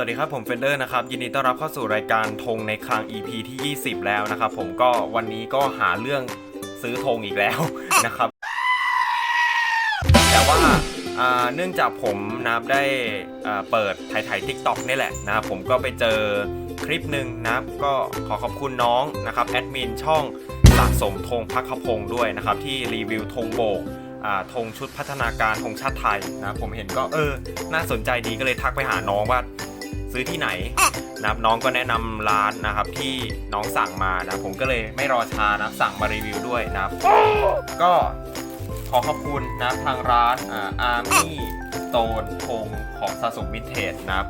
วัสดีครับผมเฟนเดอร์นะครับยินดีต้อนรับเข้าสู่รายการธงในคลัง EP ที่ 20 แล้วนะครับผมก็วันนี้ก็หาเรื่องซื้อธงอีกแล้วนะครับ แต่ว่าอ่าเนื่องจากผมนะครับได้อ่าเปิดถ่ายถ่ายทิกตอกนี่แหละนะครับผมก็ไปเจอคลิปหนึ่งนะครับก็ขอขอบคุณน้องนะครับแอดมินช่องสะสมธงพักขพงศ์ด้วยนะครับที่รีวิวธงโบกธงชุดพัฒนาการธงชาติไทยนะผมเห็นก็เออ น่าสนใจดีก็เลยทักไปหาน้องว่า ซื้อที่ไหนนะครับน้องก็แนะนำร้านนะครับที่น้องสั่งมานะผมก็เลยไม่รอช้านะสั่งมารีวิวด้วยนะครับ ก็ขอขอบคุณนะทางร้านอาร์มี่โตนธงของสะสมวินเทจนะครับ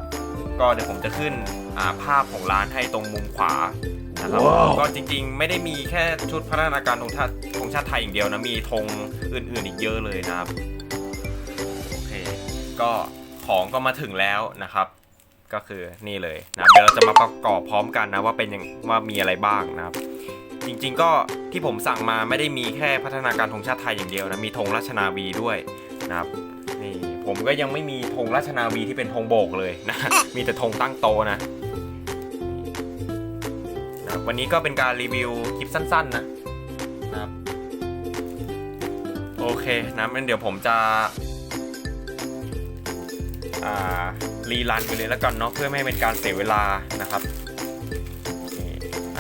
ก็เดี๋ยวผมจะขึ้นอ่าภาพของร้านให้ตรงมุมขวานะครับว้าวก็จริงๆ ไม่ได้มีแค่ชุดพัฒนาการธงชาติธงชาติไทยอย่างเดียวนะ มีธงอื่นๆอีกเยอะเลยนะครับ โอเค ก็ของก็มาถึงแล้วนะครับ ก็คือนี่เลยนะเดี๋ยวเราจะมาประกอบพร้อมกันนะว่าเป็นยังว่ามีอะไรบ้างนะครับ จริงๆก็ที่ผมสั่งมาไม่ได้มีแค่พัฒนาการธงชาติไทยอย่างเดียวนะมีธงราชนาวีด้วยนะครับนี่ผมก็ยังไม่มีธงราชนาวีที่เป็นธงโบกเลยนะมีแต่ธงตั้งโตนะนะวันนี้ก็เป็นการรีวิวคลิปสั้นๆนะนะครับโอเคนะงั้นเดี๋ยวผมจะ รีรันไปเลยแล้วกันเนาะเพื่อไม่ให้เป็นการเสียเวลานะครับ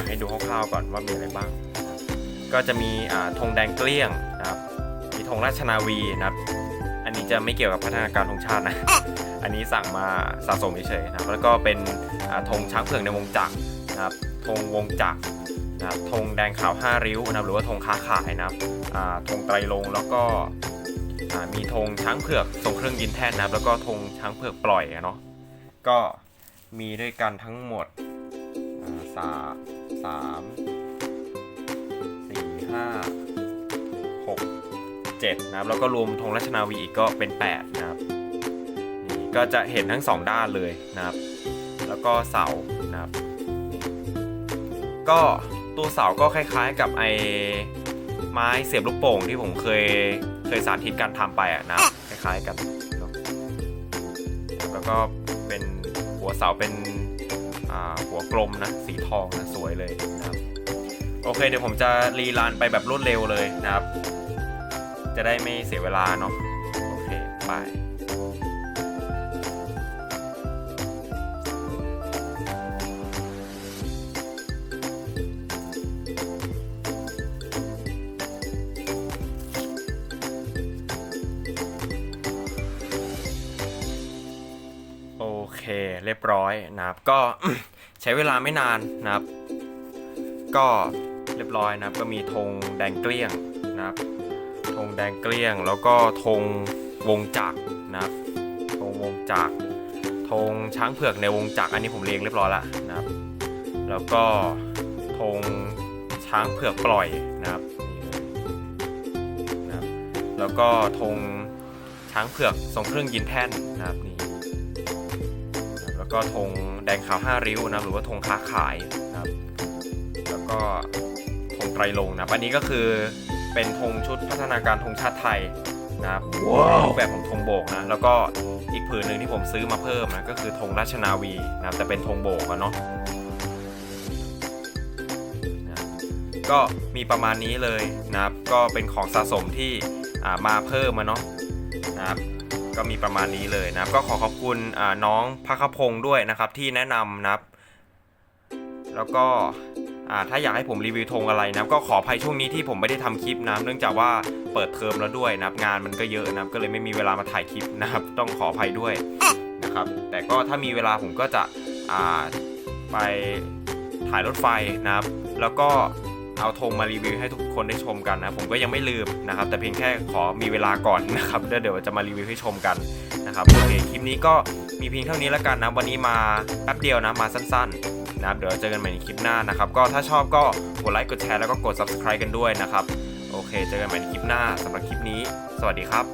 ให้ดูคร่าวๆก่อนว่ามีอะไรบ้าง ก็จะมีธงแดงเกลี้ยงนะครับมีธงราชนาวีนะครับ อันนี้จะไม่เกี่ยวกับพัฒนาการธงชาตินะ อันนี้สั่งมาสะสมเฉยๆนะแล้วก็เป็นธงช้างเผือกในวงจักรนะครับธงวงจักรนะครับธงแดงขาวห้าริ้วนะครับหรือว่าธงค้าขายนะครับธงไตรลงแล้วก็ มีธงช้างเผือกทรงเครื่องยินแท่นนะครับแล้วก็ธงช้างเผือกปล่อยอะเนาะก็มีด้วยกันทั้งหมดสามสามสี่ห้าหกเจ็ดนะครับแล้วก็รวมธงราชนาวีอีกก็เป็นแปดนะครับนี่ก็จะเห็นทั้งสองด้านเลยนะครับ แล้วก็เสานะครับ ก็ตัวเสาก็คล้ายๆกับไอ้ไม้เสียบลูกโป่งที่ผมเคย เคยสาธิตการทำไปอะนะคล้ายๆกันเนอะแล้วก็เป็นหัวเสาเป็นหัวกลมนะสีทองนะสวยเลยนะครับโอเคเดี๋ยวผมจะรีรันไปแบบรวดเร็วเลยนะครับ จะได้ไม่เสียเวลาเนาะโอเคไป เคเรียบร้อยนะครับ ก็ใช้เวลาไม่นานนะครับ ก็เรียบร้อยนะครับ ก็มีธงแดงเกลี้ยงนะครับธงแดงเกลี้ยง แล้วก็ธงวงจักรนะครับธงวงจักรธงช้างเผือกในวงจักรอันนี้ผมเรียงเรียบร้อยแล้วนะครับ แล้วก็ธงช้างเผือกปล่อยนะครับนะครับ แล้วก็ธงช้างเผือกทรงเครื่องยินแท่นนะครับ แล้วก็ธงแดงขาวห้าริ้วนะครับหรือว่าธงค้าขายนะครับแล้วก็ธงไตรลงค์นะครับอันนี้ก็คือเป็นธงชุดพัฒนาการธงชาติไทยนะครับว้าวรูปแบบของธงโบกนะแล้วก็อีกผืนหนึ่งที่ผมซื้อมาเพิ่มนะก็คือธงราชนาวีนะครับแต่เป็นธงโบกอะเนาะนะครับก็มีประมาณนี้เลยนะครับ ก็เป็นของสะสมที่อ่ามาเพิ่มมาเนาะนะครับ ก็มีประมาณนี้เลยนะครับ ก็ขอขอบคุณน้องพักพงศ์ด้วยนะครับที่แนะนำนะครับ แล้วก็ถ้าอยากให้ผมรีวิวธงอะไรนะก็ขออภัยช่วงนี้ที่ผมไม่ได้ทำคลิปนะเนื่องจากว่าเปิดเทอมแล้วด้วยนะงานมันก็เยอะนะก็เลยไม่มีเวลามาถ่ายคลิปนะครับ ต้องขออภัยด้วยนะครับ แต่ก็ถ้ามีเวลาผมก็จะไปถ่ายรถไฟนะครับ แล้วก็ เอาธงมารีวิวให้ทุกคนได้ชมกันนะ ผมก็ยังไม่ลืมนะครับ แต่เพียงแค่ขอมีเวลาก่อนนะครับเดี๋ยวจะมารีวิวให้ชมกันนะครับโอเคคลิปนี้ก็มีเพียงเท่านี้แล้วกันนะวันนี้มาแป๊บเดียวนะมาสั้นๆนะครับเดี๋ยวเจอกันใหม่ในคลิปหน้านะครับก็ถ้าชอบก็กดไลค์กดแชร์แล้วก็กด subscribe กันด้วยนะครับโอเค เจอกันใหม่ในคลิปหน้าสำหรับคลิปนี้ สวัสดีครับ